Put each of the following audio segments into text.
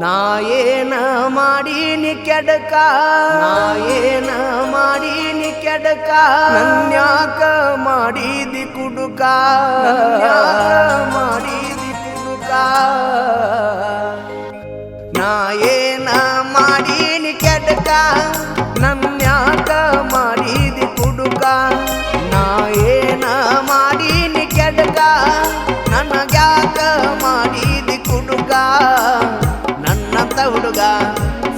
ನಾ ಏನ ಮಾಡೀನಿ ಕೆಡಕ? ನಾ ಏನ ಮಾಡೀನಿ ಕೆಡಕ? ನನ್ಯಾಕ ಮಾಡಿದಿ ಕುಡುಕ? ಮಾಡಿ ಮಾಡಿದಿ ಕುಡುಕ? ನಾ ಏನ ಮಾಡೀನಿ ಕೆಡಕ?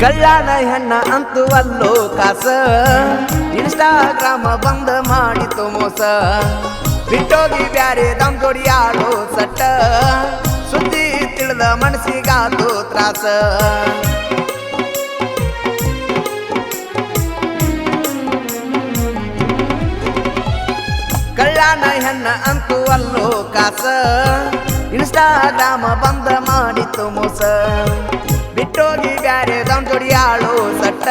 ಕಳ್ಳನ ಹೆಣ್ಣ ಅಂತೂ ಅಲ್ಲೋ ಕಾಸ. ಇನ್ಸ್ಟಾಗ್ರಾಮ ಬಂದ ಮಾಡಿತು ಮೋಸ. ಬಿಟ್ಟೋಗಿ ಬ್ಯಾರೆ ದಮ್ ಆಡೋ ಸಟ್ಟ. ಸುದ್ದಿ ತಿಳಿದ ಮನಸ್ಸಿಗಾತು ತ್ರಾಸ. ಕಳ್ಳಾನ ಹೆಣ್ಣ ಅಂತೂ ಅಲ್ಲೋ ಕಾಸ. ಇನ್ಸ್ಟಾಗ್ರಾಮ ಬಂದ ಮಾಡಿತು ಮೋಸ. ಬಿಟ್ಟೋಗಿ ಬ್ಯಾರೆ ದಮ್ ಜೋಡಿ ಆಳು ಸಟ್ಟ.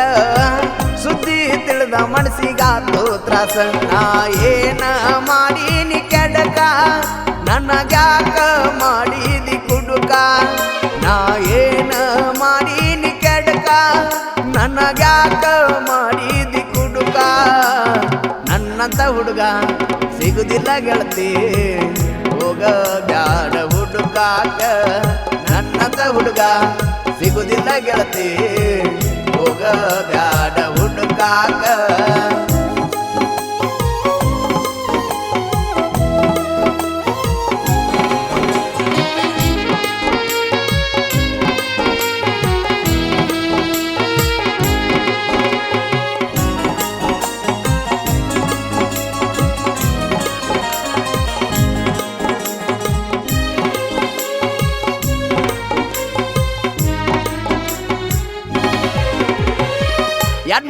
ಸುದ್ದಿ ತಿಳಿದ ಮನಸ್ಸಿಗಾತು ತ್ರಾಸ. ನಾ ಏನ ಮಾಡೀನಿ ಕೆಡಕ? ನನಗ್ಯಾಕ ಮಾಡಿದಿ ಕುಡುಕ? ನಾ ಏನ ಮಾಡೀನಿ ಕೆಡಕ? ನನಗ್ಯಾಕ ಮಾಡಿದಿ ಕುಡುಕ? ನನ್ನಂತ ಹುಡುಗ ಸಿಗುದಿಲ್ಲ ಗೆಳತಿ. ಹೋಗ ಬ್ಯಾಡ ಹುಡುಕಾಕ ನನ್ನಂತ ಹುಡುಗ ಸಿಗುದಿಲ್ಲ ಗೆಳತಿ. ಹೋಗ ಬ್ಯಾಡ ಹುಡುಕಾಕ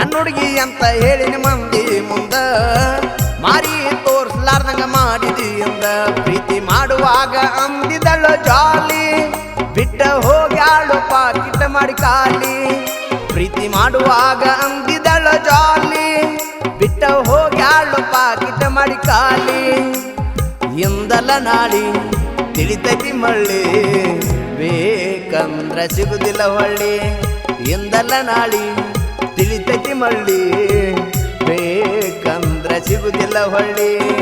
ನನ್ನ ಹುಡುಗಿ ಅಂತ ಹೇಳಿನ ಮಂದಿ ಮುಂದ. ಮಾರಿ ತೋರ್ಸ್ಲಾರ್ದಂಗ ಮಾಡಿದಿ ಅಂದ. ಪ್ರೀತಿ ಮಾಡುವಾಗ ಅಂದಿದಳು ಜಾಲಿ. ಬಿಟ್ಟ ಹೋಗ್ಯಾಳು ಪಾಕಿಟ ಮಾಡಿ ಕಾಲಿ. ಪ್ರೀತಿ ಮಾಡುವಾಗ ಅಂದಿದಳು ಜಾಲಿ. ಬಿಟ್ಟ ಹೋಗ್ಯಾಳು ಪಾಕಿಟ ಮಾಡಿ ಕಾಲಿ. ಎಂದಲ್ಲ ನಾಳಿ ತಿಳಿತೈತಿ ಮಳ್ಳಿ. ಬೇಕಂದ್ರ ಸಿಗುದಿಲ್ಲ ಹೊಳ್ಳಿ. ಎಂದಲ್ಲ ನಾಳಿ ತಿಳಿತೈತಿ ಮಳ್ಳಿ. ಬೇಕಂದ್ರ ಸಿಗುದಿಲ್ಲ ಹೊಳ್ಳಿ.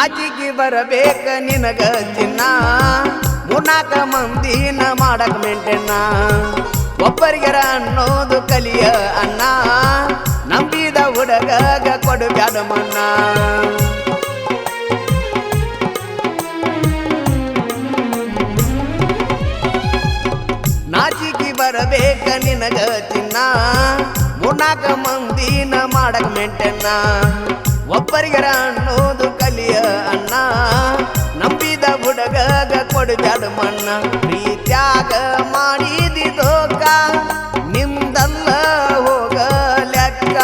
ನಾಚಿಗೆ ಬರಬೇಕ ನಿನಗ ಚಿನ್ನ. ಮುನಾಕ ಮಂದಿನ ಮಾಡಕ್ ಮೆಂಟೆನ್ನ ಒಬ್ಬರಿಗರ ಅನ್ನೋದು ಕಲಿಯ ಅಣ್ಣ ನಂಬಿದ ಹುಡುಗಗ ಕೊಡು ಮನ್ನ. ನಾಚಿಗೆ ಬರಬೇಕ ನಿನಗ ಚಿನ್ನ. ಮುನಾಕ ಮಂದಿನ ಮಾಡಕ್ ಮೆಂಟೆನ್ನ ಒಬ್ಬರಿಗರ ಅನ್ನೋದು ಬ್ಯಾಡ ಮನ್ನ ಪ್ರೀತ್ಯಾಗ ಮಾಡಿದಿ ದೋಕ ನಿಂದಲ್ಲ ಹೋಗ ಲೆಕ್ಕ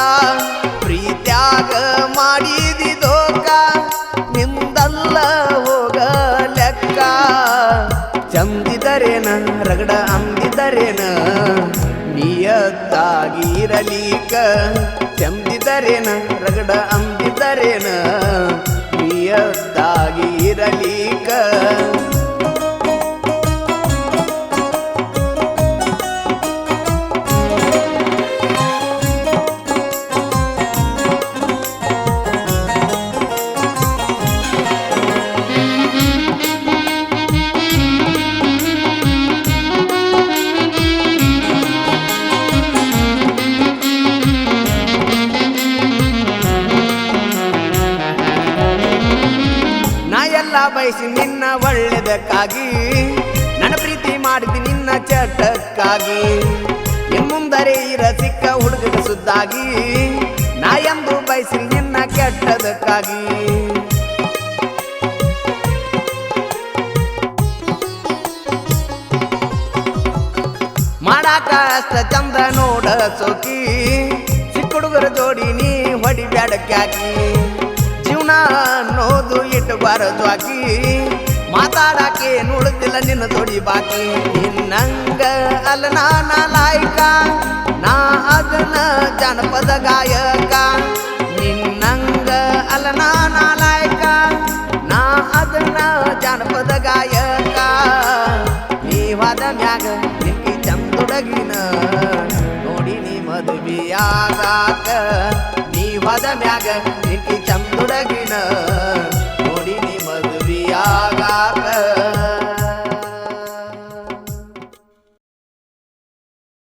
ಪ್ರೀತ್ಯಾಗ ಮಾಡಿದಿ ದೋಕ ನಿಂದಲ್ಲ ಹೋಗ ಲೆಕ್ಕ ಚಂದಿದರೇನ, ರಗಡ ಅಂದಿದರೇನ? ನಿಯತ್ತಾಗಿರಲಿಕ ಚಂದಿದರೇನ, ರಗಡ ಅಂದಿದರೇನ? ನಿಯತ್ತಾಗಿ ಬಯಸಿ ನಿನ್ನ ಒಳ್ಳೆದಕ್ಕಾಗಿ. ನನ್ನ ಪ್ರೀತಿ ಮಾಡಿದಿ ನಿನ್ನ ಚಟಕ್ಕಾಗಿ. ಮುಂದರೆ ಇರ ಸಿಕ್ಕ ಹುಡುಗನ ಸುದ್ದಾಗಿ. ನಾ ಎಂದು ಬಯಸಿ ನಿನ್ನ ಕೆಟ್ಟದಕ್ಕಾಗಿ. ಮಾಡಾಕ ಅಷ್ಟ ಚಂದ ನೋಡ ಸೋಕಿ. ಚಿಕ್ಕ ಹುಡುಗರ ಜೋಡಿ ನೀ ಹೊಡಿಬ್ಯಾಡಕ್ಕಾಕಿ ಜೀವನ ಅನ್ನೋದು ಇಟ್ಟಬಾರದು ಆಕಿ. ಮಾತಾಡಕ್ಕೆ ನೋಡುದಿಲ್ಲ ನಿನ್ನ ತೊಡಿ ಬಾಕಿ. ನಿನ್ನಂಗ ಅಲ್ಲ ನಾನ ಲಾಯಕ. ನಾ ಅದನ್ನ ಜನಪದ ಗಾಯಕ. ನಿನ್ನಂಗ ಅಲ್ಲ ನಾನ ಲಾಯ್ಕ. ನಾ ಅದನ್ನ ಜನಪದ ಗಾಯಕ. ನೀವಾದ ಮ್ಯಾಗ ನಿಕ್ಕಿ ಚಂದೊಡಗಿನ ನೋಡಿ ನೀ ಮದುವೆಯಾಗಾಕ. ನೀವಾದ ಮ್ಯಾಗ ನಿಂತಿ ಚಂದುಡಗಿನ ನೋಡಿ ಮದುವೆಯಾಗಾಕ.